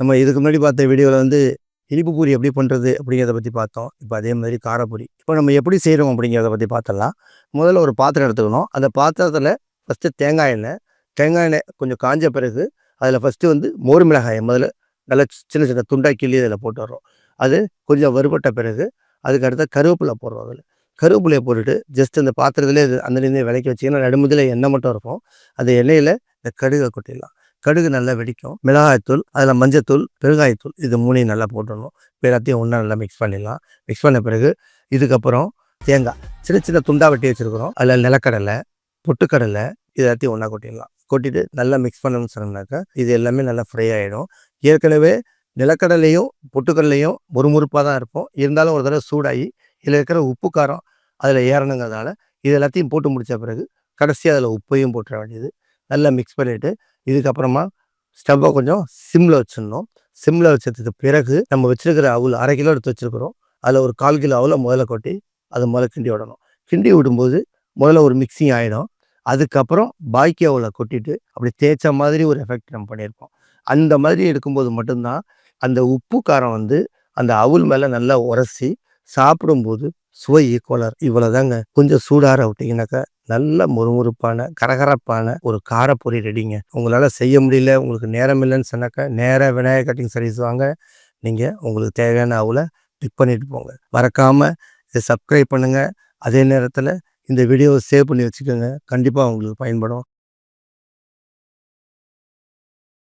நம்ம இதுக்கு முன்னாடி பார்த்த வீடியோவில் வந்து இனிப்பு பூரி எப்படி பண்ணுறது அப்படிங்கிறத பற்றி பார்த்தோம். இப்போ அதே மாதிரி காரப்பொரி. இப்போ நம்ம எப்படி செய்கிறோம் அப்படிங்கிறத பற்றி பார்த்தலாம் முதல்ல ஒரு பாத்திரம் எடுத்துக்கணும். அந்த பாத்திரத்தில் ஃபஸ்ட்டு தேங்காய் எண்ணெய் தேங்காய் எண்ணெய் கொஞ்சம் காஞ்ச பிறகு அதில் ஃபஸ்ட்டு வந்து மோர் மிளகாயை முதல்ல நல்லா சின்ன சின்ன துண்டாக கிள்ளி அதில் போட்டு வர்றோம் அது கொஞ்சம் வறுபட்ட பிறகு அதுக்கு அடுத்த கருவேப்பிலை போடுறோம் அதில். கருவேப்பிலையை போட்டுட்டு ஜஸ்ட் அந்த பாத்திரத்திலே அந்த அந்தலேருந்தே விளக்கி வச்சிங்கன்னா நடுமுதில் எண்ணெய் மட்டும் இருக்கும். அந்த எண்ணெயில் இந்த கடுகை கொட்டிடலாம். கடுகு நல்லா வெடிக்கும். மிளகாய்த்தூள் அதில் மஞ்சத்தூள் பெருங்காயத்தூள் இது மூணையும் நல்லா போட்டுடணும். இப்போ எல்லாத்தையும் ஒன்றா நல்லா மிக்ஸ் பண்ணிடலாம். மிக்ஸ் பண்ண பிறகு இதுக்கப்புறம் தேங்காய் சின்ன சின்ன துண்டா வெட்டி வச்சுருக்குறோம். அதில் நிலக்கடலை பொட்டுக்கடலை இது எல்லாத்தையும் ஒன்றா கொட்டிடலாம். கொட்டிட்டு நல்லா மிக்ஸ் பண்ணணும்னு சொன்னாக்கா இது எல்லாமே நல்லா ஃப்ரை ஆகிடும் ஏற்கனவே நிலக்கடலையும் பொட்டுக்கடலையும் முறுமுறுப்பாக தான் இருக்கும். இருந்தாலும் ஒரு தடவை சூடாகி இதில் இருக்கிற உப்பு காரம் அதில் ஏறணுங்கிறதுனால இது எல்லாத்தையும் போட்டு முடித்த பிறகு கடைசியாக அதில் உப்பையும் போட்டுற வேண்டியது. நல்லா மிக்ஸ் பண்ணிவிட்டு இதுக்கப்புறமா ஸ்டவ்வை கொஞ்சம் சிம்மில் வச்சிடணும். சிம்மில் வச்சதுக்கு பிறகு நம்ம வச்சுருக்கிற அவுள் அரை கிலோ எடுத்து வச்சுருக்கிறோம். அதில் ஒரு கால் கிலோ அவுளை முதல்ல கொட்டி அதை முதல்ல கிண்டி விடணும். கிண்டி விடும்போது முதல்ல ஒரு மிக்சிங் ஆகிடும் அதுக்கப்புறம் பாக்கி அவுல கொட்டிட்டு அப்படி தேய்ச்ச மாதிரி ஒரு எஃபெக்ட் நம்ம பண்ணியிருப்போம். அந்த மாதிரி எடுக்கும்போது மட்டும்தான் அந்த உப்பு காரம் வந்து அந்த அவுள் மேலே நல்லா உரசி சாப்பிடும்போது சுவை ஈக்குவலர் இவ்வளோதாங்க கொஞ்சம் சூடார விட்டிங்கனாக்கா நல்ல முறுமுறுப்பான கரகரப்பான ஒரு காரப்பொரி ரெடிங்க. உங்களால் செய்ய முடியல உங்களுக்கு நேரம் இல்லைன்னு சொன்னாக்கா நேராக விநாயகர் கட்டிங் சர்வீஸ் வாங்க. நீங்கள் உங்களுக்கு தேவையான அவுல பிக் பண்ணிட்டு போங்க. மறக்காமல் இதை சப்ஸ்கிரைப் பண்ணுங்கள் அதே நேரத்தில் இந்த வீடியோவை சேவ் பண்ணி வச்சுக்கோங்க. கண்டிப்பாக உங்களுக்கு பயன்படும்.